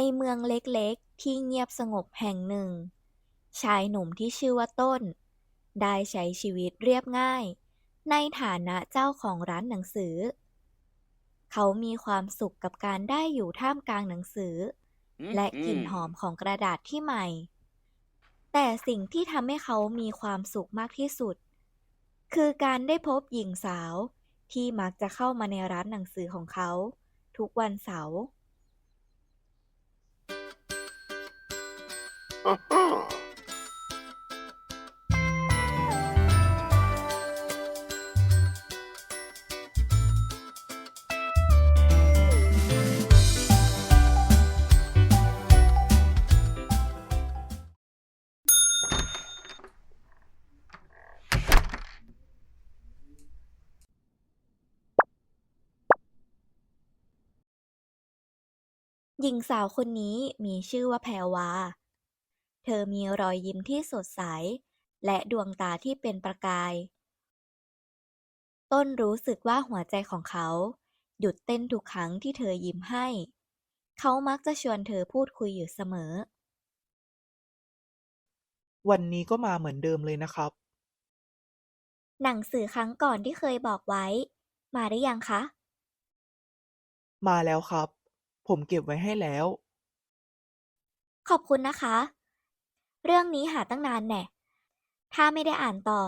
ในเมืองเล็กๆ ที่เงียบสงบแห่งหนึ่ง ชายหนุ่มที่ชื่อว่าต้น ได้ใช้ชีวิตเรียบง่าย ในฐานะเจ้าของร้านหนังสือ เขามีความสุขกับการได้อยู่ท่ามกลางหนังสือ และกลิ่นหอมของกระดาษที่ใหม่ แต่สิ่งที่ทำให้เขามีความสุขมากที่สุด คือการได้พบหญิงสาวที่มักจะเข้ามาในร้านหนังสือของเขา ทุกวันเสาร์ หญิงสาวคนนี้มีชื่อว่าแพรวา เธอมีรอยยิ้มที่สดใส และดวงตาที่เป็นประกาย ต้นรู้สึกว่าหัวใจของเขา หยุดเต้นทุกครั้งที่เธอยิ้มให้ เขามักจะชวนเธอพูดคุยอยู่เสมอ วันนี้ก็มาเหมือนเดิมเลยนะครับ หนังสือครั้งก่อนที่เคยบอกไว้ มาหรือยังคะ มาแล้วครับ ผมเก็บไว้ให้แล้ว ขอบคุณนะคะ เรื่องนี้หาตั้งนานแน่ ถ้าไม่ได้อ่านต่อ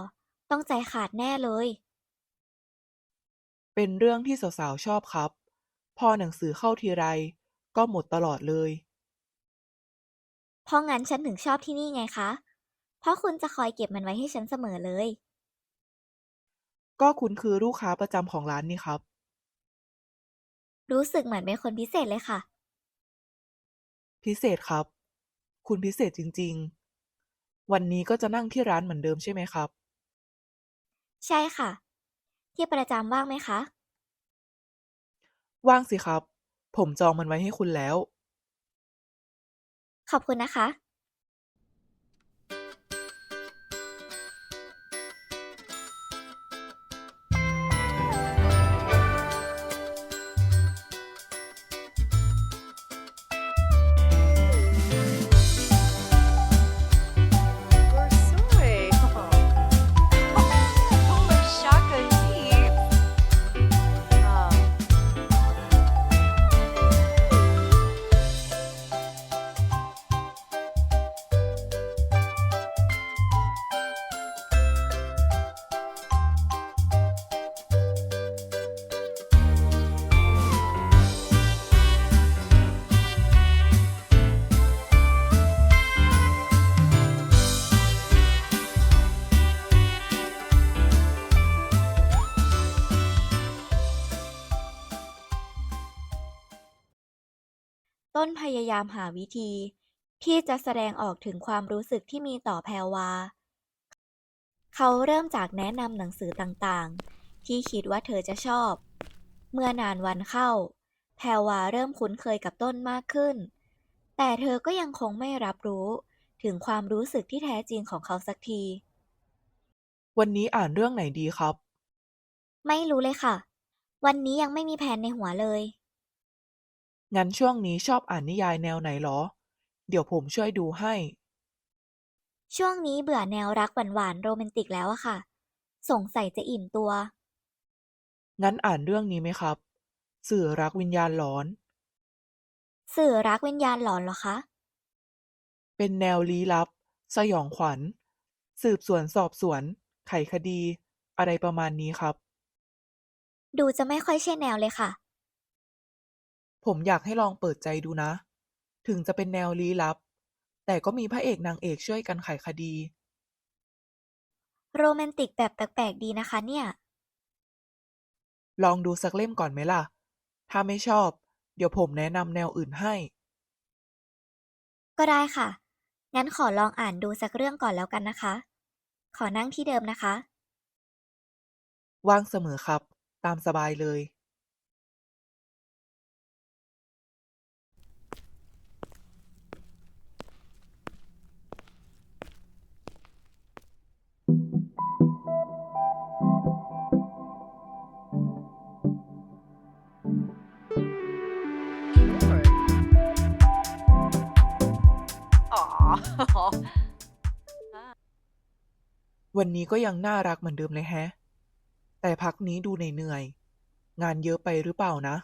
ต้องใจขาดแน่เลย เป็นเรื่องที่สาวๆชอบครับ พอหนังสือเข้าทีไร ก็หมดตลอดเลย เพราะงั้นฉันถึงชอบที่นี่ไงคะ เพราะคุณจะคอยเก็บมันไว้ให้ฉันเสมอเลย ก็คุณคือลูกค้าประจำของร้านนี่ครับ รู้สึกเหมือนเป็นคนพิเศษเลยค่ะ พิเศษครับ คุณพิเศษจริง ๆ วันนี้ก็จะนั่งที่ร้านเหมือนเดิมใช่ไหมครับ ใช่ค่ะ ที่ประจำว่างไหมคะ ว่างสิครับ ผมจองมันไว้ให้คุณแล้ว ขอบคุณนะคะ ยายามหาวิธี ที่จะแสดงออกถึงความรู้สึกที่มีต่อแพรวา เขาเริ่มจากแนะนำหนังสือต่างๆ ที่คิดว่าเธอจะชอบ เมื่อนานวันเข้า แพรวาเริ่มคุ้นเคยกับต้นมากขึ้น แต่เธอก็ยังคงไม่รับรู้ถึงความรู้สึกที่แท้จริงของเขาสักที วันนี้อ่านเรื่องไหนดีครับ ไม่รู้เลยค่ะ วันนี้ยังไม่มีแผนในหัวเลย งั้นช่วงนี้ชอบอ่านนิยายแนวไหนหรอ เดี๋ยวผมช่วยดูให้ ช่วงนี้เบื่อแนวรักหวานๆโรแมนติกแล้วอะค่ะ สงสัยจะอิ่มตัว งั้นอ่านเรื่องนี้ไหมครับ สื่อรักวิญญาณหลอน สื่อรักวิญญาณหลอนเหรอคะ เป็นแนวลี้ลับ สยองขวัญ สืบสวนสอบสวน ไขคดี อะไรประมาณนี้ครับ ดูจะไม่ค่อยใช่แนวเลยค่ะ ผมอยากให้ลองเปิดใจดูนะ ถึงจะเป็นแนวลี้ลับ แต่ก็มีพระเอกนางเอกช่วยกันไขคดี โรแมนติกแบบแปลกๆดีนะคะเนี่ย ลองดูสักเล่มก่อนไหมล่ะ ถ้าไม่ชอบ เดี๋ยวผมแนะนำแนวอื่นให้ ก็ได้ค่ะ งั้นขอลองอ่านดูสักเรื่องก่อนแล้วกันนะคะ ขอนั่งที่เดิมนะคะ ว่างเสมอครับ ตามสบายเลย วันนี้ก็ยังน่ารักเหมือนเดิมเลยแฮะ แต่พักนี้ดูเหนื่อยงานเยอะไปหรือเปล่านะ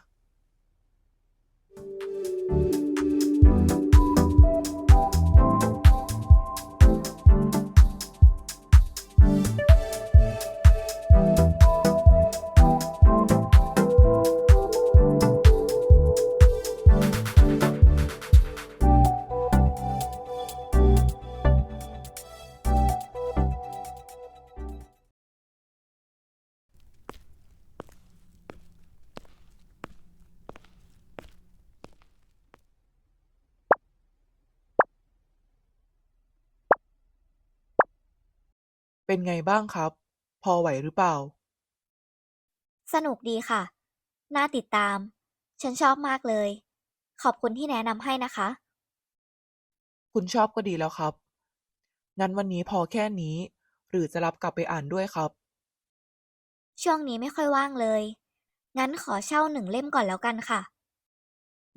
เป็นไงบ้างครับ พอไหวหรือเปล่า สนุกดีค่ะ น่าติดตาม ฉันชอบมากเลย ขอบคุณที่แนะนำให้นะคะ คุณชอบก็ดีแล้วครับ งั้นวันนี้พอแค่นี้ หรือจะรับกลับไปอ่านด้วยครับ ช่วงนี้ไม่ค่อยว่างเลย งั้นขอเช่าหนึ่งเล่มก่อนแล้วกันค่ะ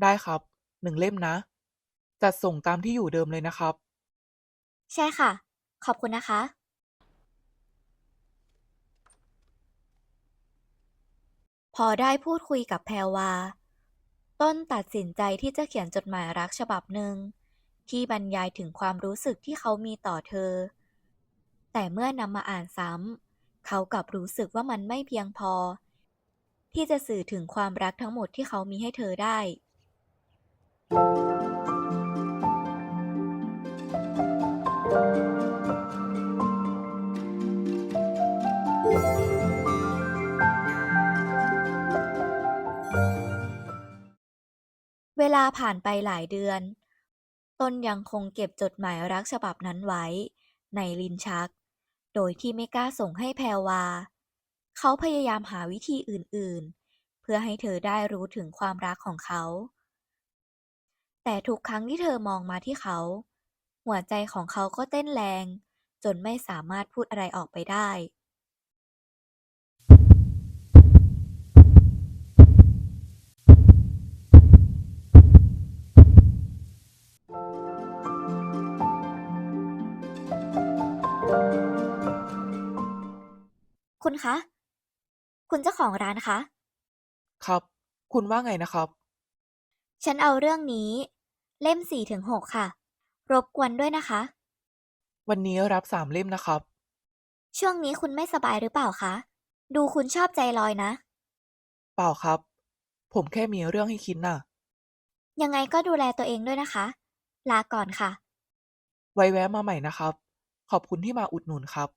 ได้ครับ หนึ่งเล่มนะ จัดส่งตามที่อยู่เดิมเลยนะครับ ใช่ค่ะ ขอบคุณนะคะ อได้พูดคุยกับแพรวา ต้นตัดสินใจที่จะเขียนจดหมายรักฉบับหนึ่ง ที่บรรยายถึงความรู้สึกที่เขามีต่อเธอ แต่เมื่อนำมาอ่านซ้ำเขากลับรู้สึกว่ามันไม่เพียงพอ ที่จะสื่อถึงความรักทั้งหมดที่เขามีให้เธอได้เว ลาผ่านไปหลายเดือน ตนยังคงเก็บจดหมายรักฉบับนั้นไว้ ในลิ้นชัก โดยที่ไม่กล้าส่งให้แพรวา เขาพยายามหาวิธีอื่นๆ เพื่อให้เธอได้รู้ถึงความรักของเขา แต่ทุกครั้งที่เธอมองมาที่เขา หัวใจของเขาก็เต้นแรง จนไม่สามารถพูดอะไรออกไปได้ คุณคะ คุณเจ้าของร้านคะ ครับ คุณว่าไงนะครับ ฉันเอาเรื่องนี้ เล่มสี่ถึงหกค่ะ รบกวนด้วยนะคะ วันนี้รับสามเล่มนะครับ ช่วงนี้คุณไม่สบายหรือเปล่าคะ ดูคุณชอบใจลอยนะ เปล่าครับ ผมแค่มีเรื่องให้คิดน่ะ ยังไงก็ดูแลตัวเองด้วยนะคะ ลาก่อนค่ะไว้แวะมาใหม่นะครับ ขอบคุณที่มาอุดหนุนครับ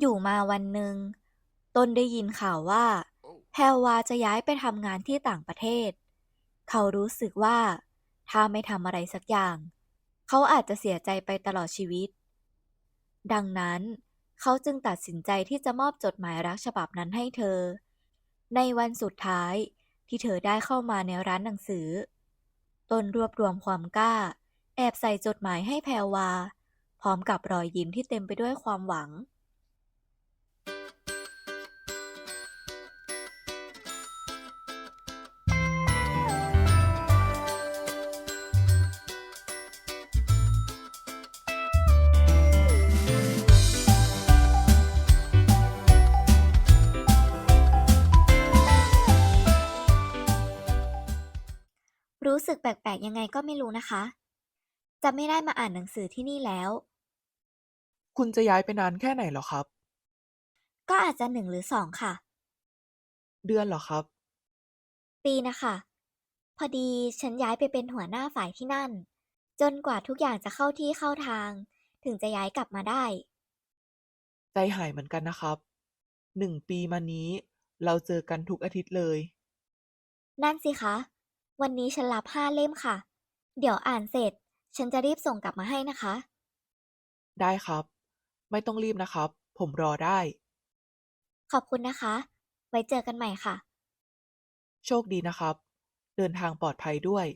อยู่มาวันหนึ่ง ต้นได้ยินข่าวว่า แพรวาจะย้ายไปทำงานที่ต่างประเทศ เขารู้สึกว่าถ้าไม่ทำอะไรสักอย่าง เขาอาจจะเสียใจไปตลอดชีวิต ดังนั้นเขาจึงตัดสินใจที่จะมอบจดหมายรักฉบับนั้นให้เธอ ในวันสุดท้ายที่เธอได้เข้ามาในร้านหนังสือ ตนรวบรวมความกล้า แอบใส่จดหมายให้แพรวา พร้อมกับรอยยิ้มที่เต็มไปด้วยความหวัง สึกแปลกๆยังไงก็ไม่รู้นะคะ จะไม่ได้มาอ่านหนังสือที่นี่แล้ว คุณจะย้ายไปนานแค่ไหนเหรอครับ ก็อาจจะหนึ่งหรือสองค่ะ เดือนเหรอครับ ปีนะคะ พอดีฉันย้ายไปเป็นหัวหน้าฝ่ายที่นั่น จนกว่าทุกอย่างจะเข้าที่เข้าทาง ถึงจะย้ายกลับมาได้ ใจหายเหมือนกันนะครับหนึ่งปีมานี้ เราเจอกันทุกอาทิตย์เลย นั่นสิคะ วันนี้ฉันรับห้าเล่มค่ะ เดี๋ยวอ่านเสร็จ ฉันจะรีบส่งกลับมาให้นะคะ ได้ครับ ไม่ต้องรีบนะครับ ผมรอได้ ขอบคุณนะคะ ไว้เจอกันใหม่ค่ะ โชคดีนะครับ เดินทางปลอดภัยด้วย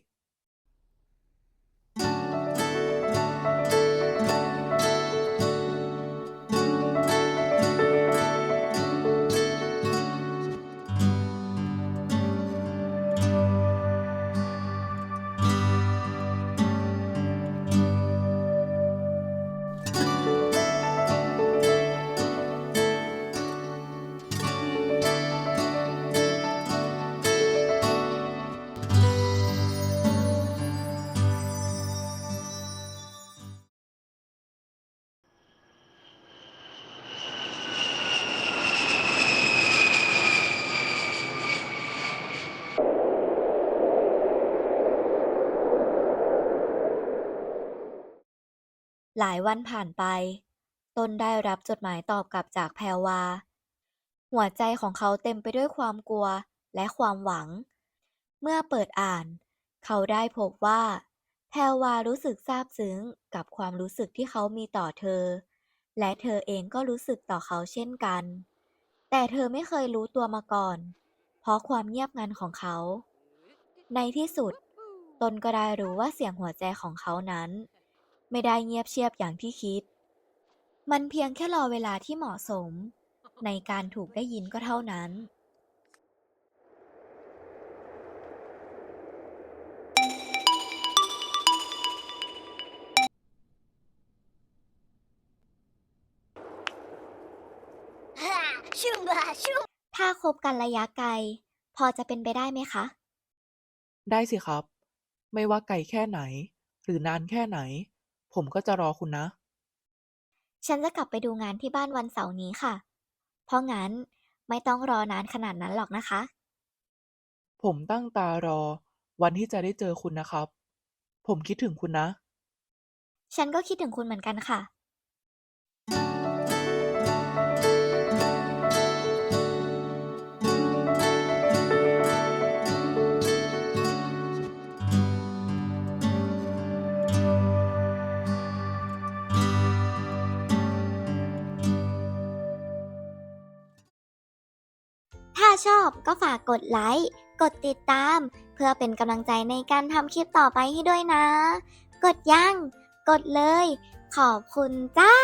หลายวันผ่านไป ต้นได้รับจดหมายตอบกลับจากแพรวา หัวใจของเขาเต็มไปด้วยความกลัวและความหวัง เมื่อเปิดอ่าน เขาได้พบว่า แพรวารู้สึกซาบซึ้งกับความรู้สึกที่เขามีต่อเธอ และเธอเองก็รู้สึกต่อเขาเช่นกัน แต่เธอไม่เคยรู้ตัวมาก่อน เพราะความเงียบงันของเขา ในที่สุด ตนก็ได้รู้ว่าเสียงหัวใจของเขานั้น ไม่ได้เงียบเชียบอย่างที่คิด มันเพียงแค่รอเวลาที่เหมาะสม ในการถูกได้ยินก็เท่านั้นถ้าคบกันระยะไกล พอจะเป็นไปได้ไหมคะ ได้สิครับ ไม่ว่าไกลแค่ไหน หรือนานแค่ไหน ผมก็จะรอคุณนะ ฉันจะกลับไปดูงานที่บ้านวันเสาร์นี้ค่ะ เพราะงั้นไม่ต้องรอนานขนาดนั้นหรอกนะคะ ผมตั้งตารอ วันที่จะได้เจอคุณนะครับ ผมคิดถึงคุณนะ ฉันก็คิดถึงคุณเหมือนกันค่ะ ชอบก็ฝากกดไลค์ กดติดตาม เพื่อเป็นกำลังใจในการทำคลิปต่อไปให้ด้วยนะ กดยัง กดเลย ขอบคุณจ้า